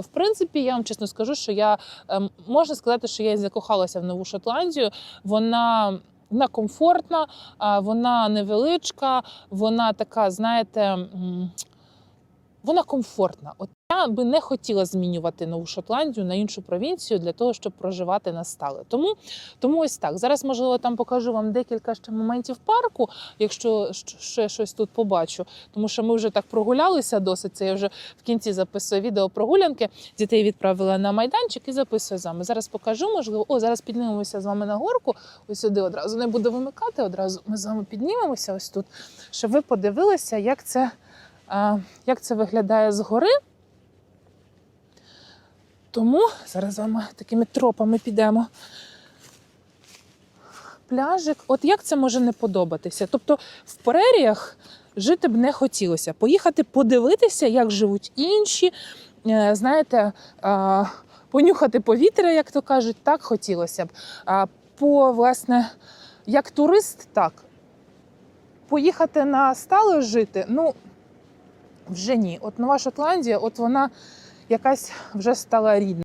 В принципі, я вам чесно скажу, що я ем, можна сказати, що я закохалася в Нову Шотландію. Вона. Вона комфортна, вона невеличка, вона така, знаєте, вона комфортна. От би не хотіла змінювати Нову Шотландію на іншу провінцію для того, щоб проживати на стале. Тому, тому ось так. Зараз, можливо, там покажу вам декілька ще моментів парку, якщо ще щось тут побачу. Тому що ми вже так прогулялися досить. Це я вже в кінці записую відео прогулянки. Дітей відправила на майданчик і записую з вами. Зараз покажу, можливо. О, зараз піднімемося з вами на горку. Ось сюди одразу не буду вимикати. Одразу ми з вами піднімемося ось тут, щоб ви подивилися, як це, як це виглядає згори. Тому зараз з вами такими тропами підемо. Пляжик, от як це може не подобатися? Тобто в преріях жити б не хотілося. Поїхати подивитися, як живуть інші. Е, Знаєте, понюхати повітря, як то кажуть, так хотілося б. А по власне, як турист, так. Поїхати на стале жити, ну вже ні. От Нова Шотландія, от вона якась вже стала рідна.